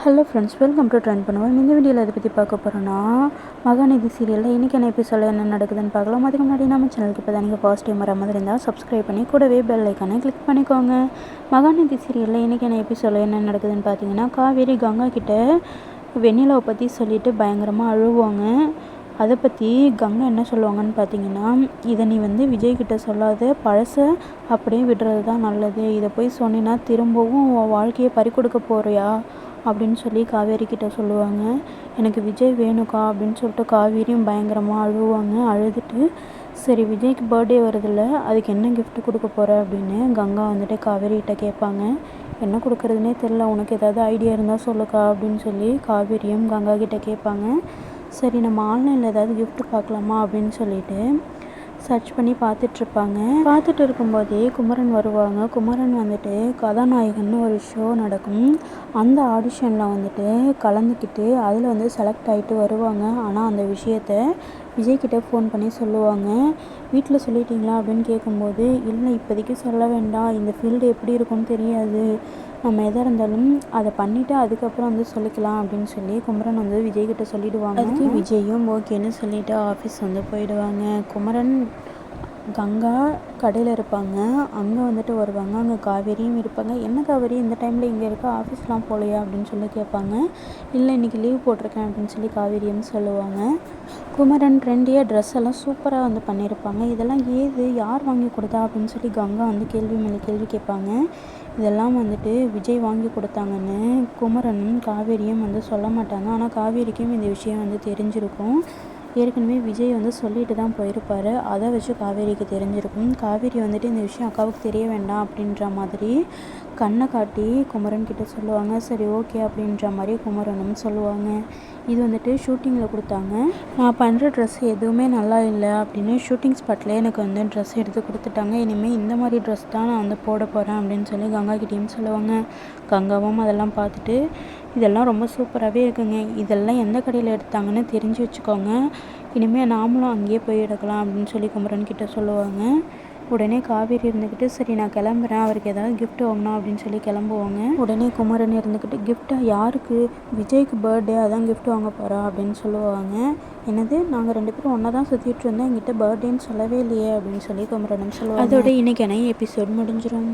Hello friends welcome to trend பண்ணுவோம் இந்த வீடியோவில் இதை பற்றி பார்க்க போகிறோன்னா மகாநதி சீரியலில் இன்றைக்கி என்ன எபிசோடில் என்ன நடக்குதுன்னு பார்க்கலாம். அதுக்கு முன்னாடி நம்ம சேனலுக்கு இப்போ தான் நீங்கள் ஃபர்ஸ்ட் டைம் வர மாதிரி இருந்தால் சப்ஸ்கிரைப் பண்ணி கூடவே பெல் ஐக்கானை கிளிக் பண்ணிக்கோங்க. மகாநதி சீரியலில் இன்றைக்கி என்ன எபிசோடில் என்ன நடக்குதுன்னு பார்த்தீங்கன்னா காவேரி கங்கா கிட்ட வெண்ணிலாவை பற்றி சொல்லிட்டு பயங்கரமாக அழுவாங்க. அதை பற்றி கங்கை என்ன சொல்லுவாங்கன்னு பார்த்தீங்கன்னா இதை நீ வந்து விஜய்கிட்ட சொல்லாத பழசை அப்படியே விடுறது தான் நல்லது. இதை போய் சொன்னினா திரும்பவும் வாழ்க்கையை பறி கொடுக்க போறியா? அப்படின்னு சொல்லி காவேரி கிட்ட சொல்லுவாங்க. எனக்கு விஜய் வேணுக்கா அப்படின்னு சொல்லிட்டு காவேரியும் பயங்கரமாக அழுவாங்க. அழுதுட்டு சரி விஜய்க்கு பர்த்டே வருதில்ல அதுக்கு என்ன கிஃப்ட் கொடுக்க போகிற அப்படின்னு கங்கா வந்துட்டு காவேரிகிட்ட கேட்பாங்க. என்ன கொடுக்குறதுனே தெரில உனக்கு ஏதாவது ஐடியா இருந்தால் சொல்லுக்கா அப்படின்னு சொல்லி காவேரியும் கங்கா கிட்ட கேட்பாங்க. சரி நம்ம ஆன்லைனில் ஏதாவது கிஃப்ட் பார்க்கலாமா? அப்படின்னு சொல்லிட்டு சர்ச் பண்ணி பார்த்துட்ருப்பாங்க. பார்த்துட்டு இருக்கும்போதே குமரன் வருவாங்க. குமரன் வந்துட்டு கதாநாயகன்னு ஒரு ஷோ நடக்கும். அந்த ஆடிஷனில் வந்துட்டு கலந்துக்கிட்டு அதில் வந்து செலக்ட் ஆகிட்டு வருவாங்க. ஆனால் அந்த விஷயத்த விஜய்கிட்ட ஃபோன் பண்ணி சொல்லுவாங்க. வீட்டில் சொல்லிட்டீங்களா? அப்படின்னு கேட்கும்போது இல்லை இப்போதைக்கு சொல்ல வேண்டாம். இந்த ஃபீல்டு எப்படி இருக்கும்னு தெரியாது. நம்ம எதாக இருந்தாலும் அதை பண்ணிவிட்டு அதுக்கப்புறம் வந்து சொல்லிக்கலாம் அப்படின்னு சொல்லி குமரன் வந்து விஜய்கிட்ட சொல்லிவிடுவாங்க அதுக்கு விஜயும் ஓகேன்னு சொல்லிவிட்டு ஆஃபீஸ் வந்து போயிடுவாங்க. குமரன் கங்கா கடையில் இருப்பாங்க. அங்கே வந்துட்டு வருவாங்க. அங்கே காவேரியும் இருப்பாங்க. என்ன காவேரி? இந்த டைமில் இங்கே இருக்க ஆஃபீஸ்லாம் போகலையா அப்படின்னு சொல்லி கேட்பாங்க. இல்லை இன்றைக்கி லீவ் போட்டிருக்கேன் அப்படின்னு சொல்லி காவேரியும் சொல்லுவாங்க. குமரன் ட்ரெண்டியாக ட்ரெஸ் எல்லாம் சூப்பராக வந்து பண்ணியிருப்பாங்க. இதெல்லாம் ஏது? யார் வாங்கி கொடுத்தா? அப்படின்னு சொல்லி கங்கா வந்து கேள்வி மேலே கேள்வி கேட்பாங்க. இதெல்லாம் வந்துட்டு விஜய் வாங்கி கொடுத்தாங்கன்னு குமரனும் காவேரியும் வந்து சொல்ல மாட்டாங்க. ஆனால் காவேரிக்கும் இந்த விஷயம் வந்து தெரிஞ்சிருக்கும். ஏற்கனவே விஜய் வந்து சொல்லிட்டு தான் போயிருப்பார். அதை வச்சு காவேரிக்கு தெரிஞ்சிருக்கும். காவேரி வந்துட்டு இந்த விஷயம் அக்காவுக்கு தெரிய வேண்டாம் அப்படின்ற மாதிரி கண்ணை காட்டி குமரன் கிட்ட சொல்லுவாங்க சரி ஓகே அப்படின்ற மாதிரி குமரனும் சொல்லுவாங்க. இது வந்துட்டு ஷூட்டிங்கில் கொடுத்தாங்க. நான் பண்ணுற ட்ரெஸ் எதுவுமே நல்லா இல்லை அப்படின்னு ஷூட்டிங் ஸ்பாட்டில் எனக்கு வந்து ட்ரெஸ் எடுத்து கொடுத்துட்டாங்க. இனிமேல் இந்த மாதிரி ட்ரெஸ் தான் நான் வந்து போட போகிறேன் அப்படின்னு சொல்லி கங்கா கிட்டேயும் சொல்லுவாங்க. கங்காவும் அதெல்லாம் பார்த்துட்டு இதெல்லாம் ரொம்ப சூப்பராகவே இருக்குங்க. இதெல்லாம் எந்த கடையில் எடுத்தாங்கன்னு தெரிஞ்சு வச்சுக்கோங்க. இனிமேல் நாமளும் அங்கேயே போய் எடுக்கலாம் அப்படின்னு சொல்லி குமரன் கிட்டே சொல்லுவாங்க. உடனே காவேரி இருந்துக்கிட்டு சரி நான் கிளம்புறேன். அவருக்கு ஏதாவது கிஃப்ட் வாங்கணும் அப்படின்னு சொல்லி கிளம்புவாங்க. உடனே குமரன் இருந்துக்கிட்டு கிஃப்டா யாருக்கு? விஜய்க்கு பர்த்டே அதான் கிஃப்ட் வாங்க போகிறா அப்படின்னு சொல்லுவாங்க. என்னது? நாங்கள் ரெண்டு பேரும் ஒன்றா தான் சுற்றிட்டு இருந்தோம். எங்கிட்ட பர்த்டேன்னு சொல்லவே இல்லையே அப்படின்னு சொல்லி குமரனும் சொல்லுவாங்க. அதோட இன்னைக்கான எபிசோட் முடிஞ்சிடும்